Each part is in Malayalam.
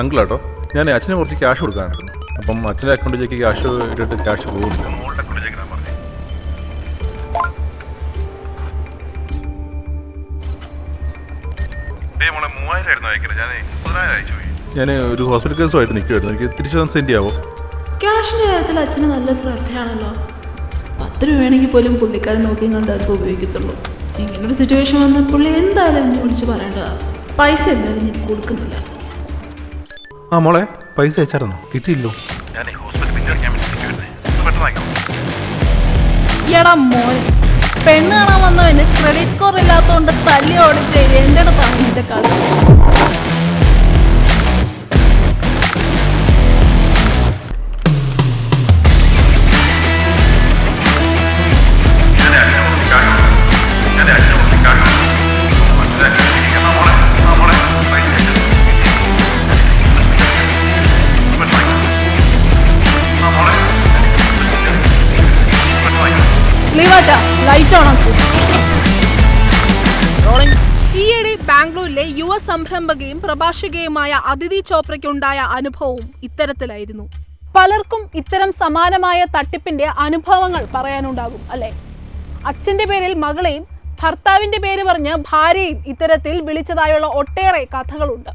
അങ്കിളാട്ടോ ഞാൻ അച്ഛന് കുറച്ച് ക്യാഷ് കൊടുക്കാനായിരുന്നു. അപ്പം അച്ഛന്റെ അക്കൗണ്ടിലേക്ക് ക്യാഷ് ഇട്ടിട്ട് ക്യാഷ് പോകുന്നില്ല അയക്കുന്നത് ഞാൻ ഒരു ഹോസ്പിറ്റൽ കേസുമായിട്ട് നിൽക്കുമായിരുന്നു എനിക്ക് തിരിച്ചു തന്നെ സെൻഡ് ചെയ്യാവോ? ക്യാഷിന്റെ കാര്യത്തിൽ അച്ഛന് നല്ല ശ്രദ്ധയാണല്ലോ. പത്ത് രൂപയാണെങ്കിൽ പോലും പുള്ളിക്കാരൻ നോക്കി കണ്ട് അത് ഉപയോഗിക്കത്തുള്ളൂ. ഇങ്ങനൊരു സിറ്റുവേഷൻ വന്ന പുള്ളി എന്തായാലും എന്നെ വിളിച്ച് പറയേണ്ടതാണ് പൈസ എന്തായാലും ഞാൻ കൊടുക്കുന്നില്ല. ആ മോളെ പൈസ അയച്ചായിരുന്നോ? കിട്ടിയില്ലോ. ഞാൻ ഹോസ്പിറ്റലിൽ വേണ്ടി എടാ മോൻ പെണ്ണ് കാണാൻ വന്നവന് ക്രെഡിറ്റ് സ്കോർ ഇല്ലാത്തതുകൊണ്ട് തല്ലി ഓടിച്ച് എന്റെ അടുത്താണ് ഇതിന്റെ കളി? ലൈറ്റ് ഓൺ ഈയിടെ ബാംഗ്ലൂരിലെ യുവ സംരംഭകയും പ്രഭാഷകയുമായ അതിഥി ചോപ്രയ്ക്കുണ്ടായ അനുഭവവും ഇത്തരത്തിലായിരുന്നു. പലർക്കും ഇത്തരം സമാനമായ തട്ടിപ്പിന്റെ അനുഭവങ്ങൾ പറയാനുണ്ടാകും അല്ലെ? അച്ഛന്റെ പേരിൽ മകളെയും ഭർത്താവിന്റെ പേര് പറഞ്ഞ് ഭാര്യയും ഇത്തരത്തിൽ വിളിച്ചതായുള്ള ഒട്ടേറെ കഥകളുണ്ട്.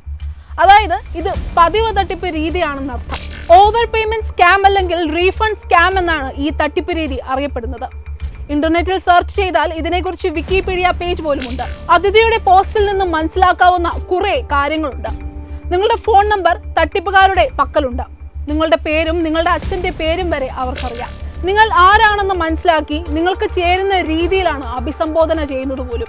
അതായത് ഇത് പതിവ് തട്ടിപ്പ് രീതിയാണെന്നർത്ഥം ഓവർ പേയ്മെന്റ് സ്കാം അല്ലെങ്കിൽ റീഫണ്ട് സ്കാം എന്നാണ് ഈ തട്ടിപ്പ് രീതി അറിയപ്പെടുന്നത്. ഇന്റർനെറ്റിൽ സെർച്ച് ചെയ്താൽ ഇതിനെക്കുറിച്ച് വിക്കിപീഡിയ പേജ് പോലുമുണ്ട്. അതിഥിയുടെ പോസ്റ്റിൽ നിന്നും മനസ്സിലാക്കാവുന്ന കുറെ കാര്യങ്ങളുണ്ട്. നിങ്ങളുടെ ഫോൺ നമ്പർ തട്ടിപ്പുകാരുടെ പക്കലുണ്ട്. നിങ്ങളുടെ പേരും നിങ്ങളുടെ അച്ഛന്റെ പേരും വരെ അവർക്കറിയാം. നിങ്ങൾ ആരാണെന്ന് മനസ്സിലാക്കി നിങ്ങൾക്ക് ചേരുന്ന രീതിയിലാണ് അഭിസംബോധന ചെയ്യുന്നത് പോലും.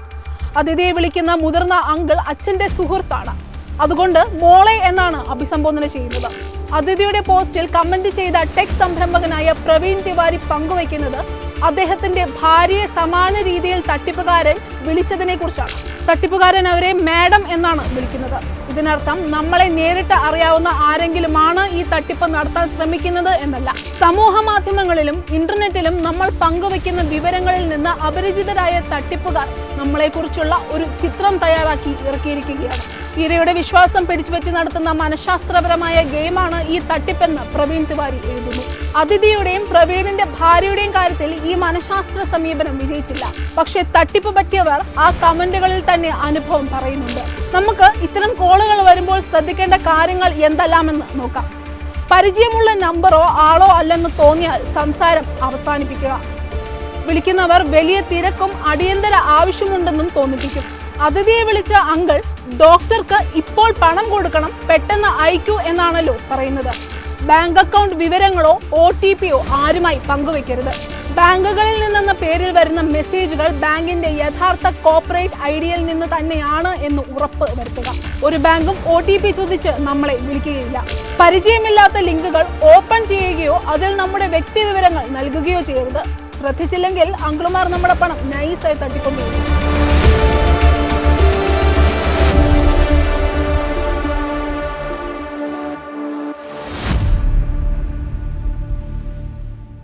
അതിഥിയെ വിളിക്കുന്ന മുതിർന്ന അങ്കിൾ അച്ഛന്റെ സുഹൃത്താണ്. അതുകൊണ്ട് മോളെ എന്നാണ് അഭിസംബോധന ചെയ്യുന്നത്. അതിഥിയുടെ പോസ്റ്റിൽ കമന്റ് ചെയ്ത ടെക് സംരംഭകനായ പ്രവീൺ തിവാരി പങ്കുവയ്ക്കുന്നത് അദ്ദേഹത്തിന്റെ ഭാര്യയെ സമാന രീതിയിൽ തട്ടിപ്പുകാരൻ വിളിച്ചതിനെ കുറിച്ചാണ് തട്ടിപ്പുകാരൻ അവരെ മാഡം എന്നാണ് വിളിക്കുന്നത്. ഇതിനർത്ഥം നമ്മളെ നേരിട്ട് അറിയാവുന്ന ആരെങ്കിലുമാണ് ഈ തട്ടിപ്പ് നടത്താൻ ശ്രമിക്കുന്നത് എന്നല്ല. സമൂഹ മാധ്യമങ്ങളിലും ഇന്റർനെറ്റിലും നമ്മൾ പങ്കുവയ്ക്കുന്ന വിവരങ്ങളിൽ നിന്ന് അപരിചിതരായ തട്ടിപ്പുകാർ നമ്മളെക്കുറിച്ചുള്ള ഒരു ചിത്രം തയ്യാറാക്കി ഇറക്കിയിരിക്കുകയാണ്. ഇരയുടെ വിശ്വാസം പിടിച്ചുവെച്ച് നടത്തുന്ന മനഃശാസ്ത്രപരമായ ഗെയിമാണ് ഈ തട്ടിപ്പെന്ന് പ്രവീൺ തിവാരി എഴുതുന്നു. അതിഥിയുടെയും പ്രവീണിന്റെ ഭാര്യയുടെയും കാര്യത്തിൽ ഈ മനഃശാസ്ത്ര സമീപനം വിജയിച്ചില്ല. പക്ഷേ തട്ടിപ്പ് പറ്റിയവർ ആ കമന്റുകളിൽ തന്നെ അനുഭവം പറയുന്നുണ്ട്. നമുക്ക് ഇത്തരം കോളുകൾ വരുമ്പോൾ ശ്രദ്ധിക്കേണ്ട കാര്യങ്ങൾ എന്തെല്ലാമെന്ന് നോക്കാം. പരിചയമുള്ള നമ്പറോ ആളോ അല്ലെന്ന് തോന്നിയാൽ സംസാരം അവസാനിപ്പിക്കുക. വിളിക്കുന്നവർ വലിയ തിരക്കും അടിയന്തര ആവശ്യമുണ്ടെന്നും തോന്നിപ്പിക്കും. അതിഥിയെ വിളിച്ച അങ്കിൾ ഡോക്ടർക്ക് ഇപ്പോൾ പണം കൊടുക്കണം പെട്ടെന്ന് അയക്കൂ എന്നാണല്ലോ പറയുന്നത്. ബാങ്ക് അക്കൗണ്ട് വിവരങ്ങളോ ഒ ടി പിയോ ആരുമായി പങ്കുവെക്കരുത്. ബാങ്കുകളിൽ നിന്നെന്ന പേരിൽ വരുന്ന മെസ്സേജുകൾ ബാങ്കിന്റെ യഥാർത്ഥ കോർപ്പറേറ്റ് ഐഡിയിൽ നിന്ന് തന്നെയാണ് എന്ന് ഉറപ്പ് വരുത്തുക. ഒരു ബാങ്കും ഒ ടി പി ചോദിച്ച് നമ്മളെ വിളിക്കുകയില്ല. പരിചയമില്ലാത്ത ലിങ്കുകൾ ഓപ്പൺ ചെയ്യുകയോ അതിൽ നമ്മുടെ വ്യക്തി വിവരങ്ങൾ നൽകുകയോ ചെയ്യരുത്. ശ്രദ്ധിച്ചില്ലെങ്കിൽ അങ്കിളുമാർ നമ്മുടെ പണം നൈസായി തട്ടിക്കൊണ്ടുപോകും